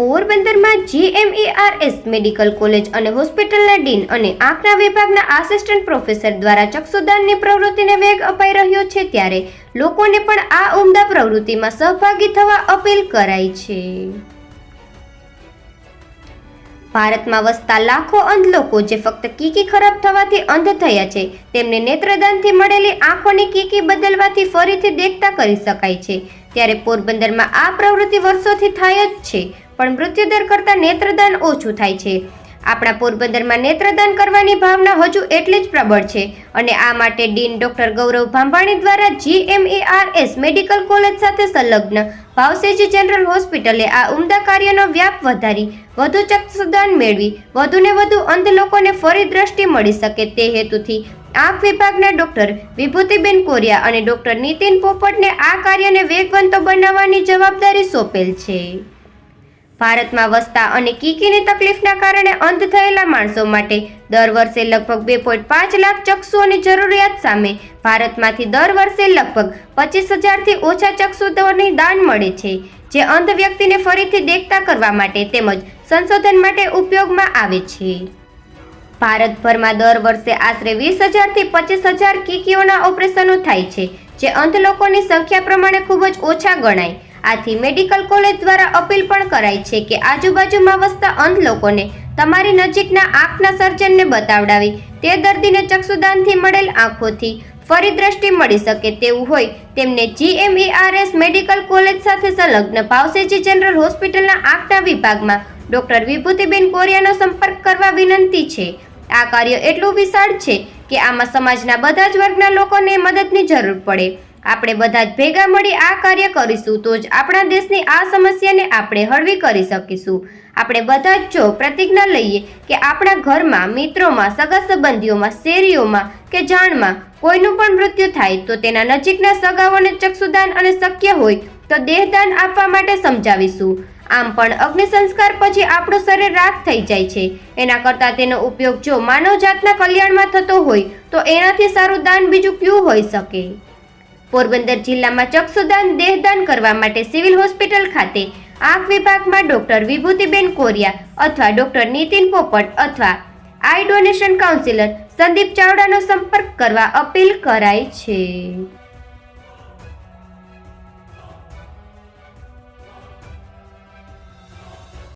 પોરબંદરમાં GMERS medical college અને હોસ્પિટલના ડીન અને આંખના વિભાગના આસિસ્ટન્ટ પ્રોફેસર દ્વારા ચક્ષુદાનની પ્રવૃત્તિને વેગ અપાઈ રહ્યો છે ત્યારે લોકોને પણ આ ઉમદા પ્રવૃત્તિમાં સહભાગી થવા અપીલ કરાઈ છે. ભારતમાં વસતા લાખો અંધ લોકો જે ફક્ત કીકી ખરાબ થવાથી અંધ થયા છે, તેમને નેત્રદાનથી મળેલી આંખોની કીકી બદલવાથી ફરીથી દેખતા કરી શકાય છે. ત્યારે પોરબંદરમાં આ પ્રવૃત્તિ વર્ષોથી થાય જ છે. પણ મૃત્યુદર કરતાં નેત્રદાન ઓછું થાય છે. આપણા પોરબંદરમાં નેત્રદાન કરવાની ભાવના હજુ એટલી જ પ્રબળ છે અને આ માટે ડીન ડોક્ટર ગૌરવ ભાંભાણી દ્વારા જીએમઈઆરએસ મેડિકલ કોલેજ સાથે સંલગ્ન ભાવસેજી જનરલ હોસ્પિટલે આ ઉમદા કાર્યનો વ્યાપ વધારી, વધુ ચક્ષુદાન મેળવી, વધુને વધુ અંધ લોકોને ફરી દ્રષ્ટિ મળી શકે તે હેતુથી આંખ વિભાગના ડોક્ટર વિભૂતિબેન કોરિયા અને ડોક્ટર નીતિન પોપટને આ કાર્યને વેગવંતો બનાવવાની જવાબદારી સોંપેલ છે. ભારતમાં વસતા અને કીકીની તકલીફના કારણે અંધ થયેલા માણસો માટે દર વર્ષે લગભગ બે પોઈન્ટ પાંચ લાખ ચક્ષુઓની જરૂરિયાત સામે ભારતમાંથી દર વર્ષે લગભગ પચીસ હજારથી ઓછા ચક્ષુઓની દાન મળે છે, જે અંધ વ્યક્તિને ફરીથી દેખતા કરવા માટે તેમજ સંશોધન માટે ઉપયોગમાં આવે છે. ભારતભરમાં દર વર્ષે આશરે વીસ હજારથી પચીસ હજાર કીકીઓના ઓપરેશનો થાય છે, જે અંધ લોકોની સંખ્યા પ્રમાણે ખૂબ જ ઓછા ગણાય. આથી મેડિકલ કોલેજ દ્વારા અપીલ પણ કરાઈ છે કે આજુબાજુમાં વસતા અંધ લોકોને તમારી નજીકના આંખના સર્જનને બતાવડાવી. તે દર્દીને ચક્ષુદાનથી મળેલ આંખોથી ફરી દ્રષ્ટિ મળી શકે તેવું હોય તેમને જીએમઈઆરએસ મેડિકલ કોલેજ સાથે સંલગ્ન ભાવસેજી જનરલ હોસ્પિટલના આંખના વિભાગમાં ડોક્ટર વિભૂતિબેન કોરિયાનો સંપર્ક કરવા વિનંતી છે. આ કાર્ય એટલું વિશાળ છે કે આમાં સમાજના બધા જ વર્ગના લોકોને મદદની જરૂર પડે. આપણે બધા જ ભેગા મળી આ કાર્ય કરીશું તો જ આપણા દેશની આ સમસ્યાને આપણે હળવી કરી શકીશું. આપણે બધા જ જો પ્રતિજ્ઞા લઈએ કે આપણા ઘરમાં, મિત્રોમાં સગા સંબંધીઓમાં શેરીઓમાં કે જાણમાં કોઈનું પણ મૃત્યુ થાય તો તેના નજીકના સગાઓને ચક્ષુદાન અને શક્ય હોય તો દેહદાન આપવા માટે સમજાવીશું. આમ પણ અગ્નિ સંસ્કાર પછી આપણું શરીર રાખ થઈ જાય છે. એના કરતાં તેનો ઉપયોગ જો માનવ જાતના કલ્યાણમાં થતો હોય તો એનાથી સારું દાન બીજું ક્યું હોઈ શકે? પોરબંદર જિલ્લામાં ચક્ષુદાન, દેહદાન કરવા માટે સિવિલ હોસ્પિટલ ખાતે આંખ વિભાગમાં ડોક્ટર વિભૂતિબેન કોરિયા અથવા ડોક્ટર નીતિન પોપટ અથવા આઈ ડોનેશન કાઉન્સિલર સંદીપ ચાવડાનો સંપર્ક કરવા અપીલ કરાઈ છે.